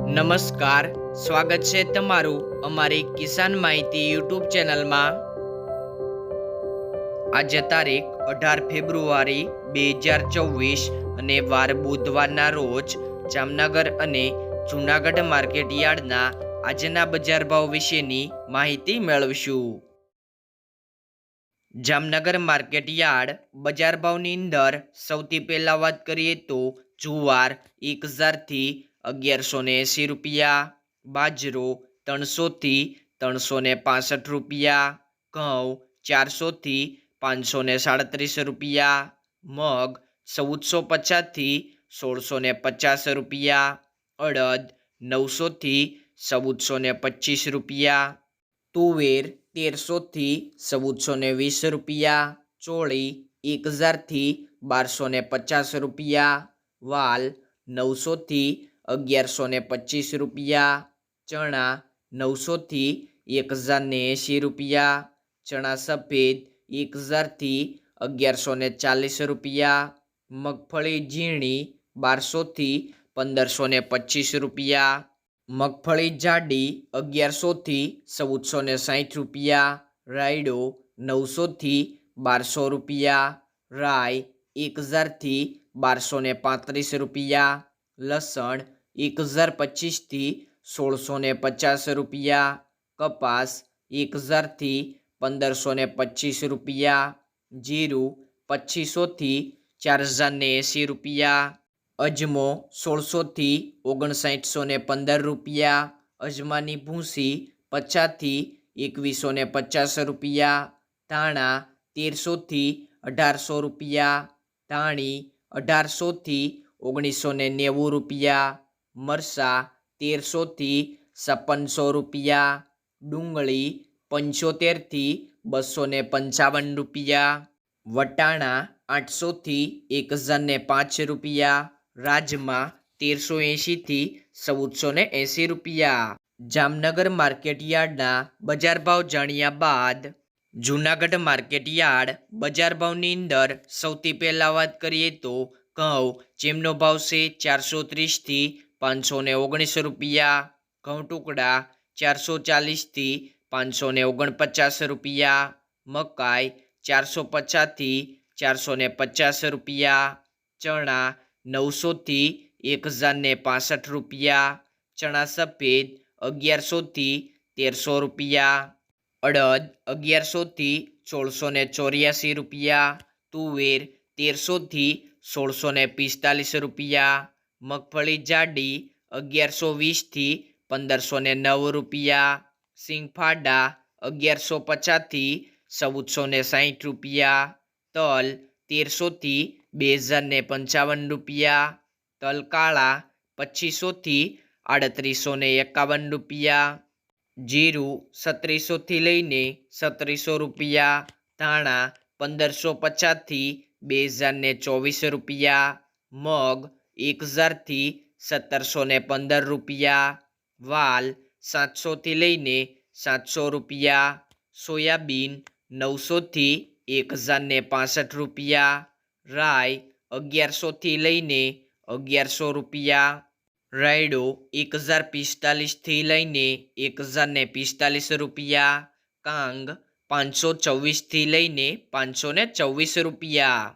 નમસ્કાર, સ્વાગત છે તમારું અમારી કિસાન માહિતી યુટ્યુબ ચેનલમાં. આજે તારીખ અઢાર ફેબ્રુઆરી બે હજાર ચોવીસ અને વાર બુધવારના રોજ જામનગર અને જૂનાગઢ માર્કેટ યાર્ડના આજના બજાર ભાવ વિશેની માહિતી મેળવશું. જામનગર માર્કેટ યાર્ડ બજાર ભાવની અંદર સૌથી પહેલાં વાત કરીએ તો જુવાર એક હજારથી અગિયારસો ને એંસી રૂપિયા, બાજરો ત્રણસોથી ત્રણસો ને પાસઠ રૂપિયા, ઘઉં ચારસોથી પાંચસો ને સાડત્રીસ રૂપિયા, મગ ચૌદસો પચાસથી સોળસો ને પચાસ રૂપિયા, અડદ નવસોથી ચૌદસો ને પચીસ રૂપિયા, તુવેર તેરસોથી ચૌદસો ને વીસ રૂપિયા, ચોળી એક હજારથી બારસો ને પચાસ રૂપિયા, વાલ નવસોથી અગિયારસો ને પચીસ રૂપિયા, ચણા નવસોથી એક હજાર ને એંશી રૂપિયા, ચણા સફેદ એક હજારથી અગિયારસો ને ચાલીસ રૂપિયા, મગફળી ઝીણી બારસોથી પંદરસો ને પચીસ રૂપિયા, મગફળી જાડી અગિયારસોથી ચૌદસો ને સાઠ રૂપિયા, રાયડો નવસોથી બારસો રૂપિયા રાય એક હજારથી બારસો ને પાંત્રીસ રૂપિયા, લસણ એક હજાર પચીસથી સોળસો ને પચાસ રૂપિયા, કપાસ એક હજારથી પંદરસો ને પચીસ રૂપિયા, જીરું પચીસોથી ચાર હજાર ને એંસી રૂપિયા, અજમો સોળસોથી ઓગણસાઠસો ને પંદર રૂપિયા, અજમાની ભૂંસી પચાસથી એકવીસો ને પચાસ રૂપિયા, ધાણા તેરસોથી અઢારસો રૂપિયા, ધાણી અઢારસોથી ઓગણીસો ને નેવું રૂપિયા મરસા, તેરસોથી છપ્પનસો રૂપિયા. ડુંગળી, પંચોતેરથી બસો ને પંચાવન રૂપિયા. વટાણા, આઠસોથી એક હજારને પાંચ રૂપિયા. રાજમા તેરસો એંશીથી ચૌદસો ને એંસી રૂપિયા. જામનગર માર્કેટયાર્ડના બજાર ભાવ જાણ્યા બાદ જૂનાગઢ માર્કેટયાર્ડ બજાર ભાવની અંદર સૌથી પહેલાં વાત કરીએ તો ઘઉં, જેમનો ભાવ છે ચારસો ત્રીસથી પાંચસો ને ઓગણીસ રૂપિયા ઘઉં ટુકડા ચારસો ચાલીસથી પાંચસો ને ઓગણપચાસ રૂપિયા, મકાઈ ચારસો પચાસથી ચારસો ને પચાસ રૂપિયા, ચણા નવસોથી એક હજાર ને પાસઠ રૂપિયા, ચણા સફેદ અગિયારસોથી તેરસો રૂપિયા, અડદ અગિયારસોથી સોળસો ને ચોર્યાસી રૂપિયા, તુવેર તેરસોથી સોળસો ને પિસ્તાલીસ રૂપિયા મગફળી જાડી અગિયારસો વીસથી પંદરસો ને નવ રૂપિયા. સિંગફાડા અગિયારસો પચાસથી ચૌદસો ને સાહીઠ રૂપિયા. તલ તેરસોથી બે હજાર ને પંચાવન રૂપિયા. તલ કાળા પચીસોથી આડત્રીસો ને એકાવન રૂપિયા. જીરું સત્રીસોથી લઈને સત્રીસો રૂપિયા. ધાણા પંદરસો પચાસથી બે હજાર ને ચોવીસ રૂપિયા. મગ એક હજારથી સત્તરસો ને પંદર રૂપિયા, વાલ સાતસોથી લઈને સાતસો રૂપિયા, સોયાબીન નવસોથી એક હજારને પાસઠ રૂપિયા રાય અગિયારસોથી લઈને અગિયારસો રૂપિયા, રાયડો એક હજાર પિસ્તાલીસથી લઈને એક હજારને પિસ્તાલીસ રૂપિયા, કાંગ પાંચસો ચોવીસથી લઈને પાંચસો ચોવીસ રૂપિયા.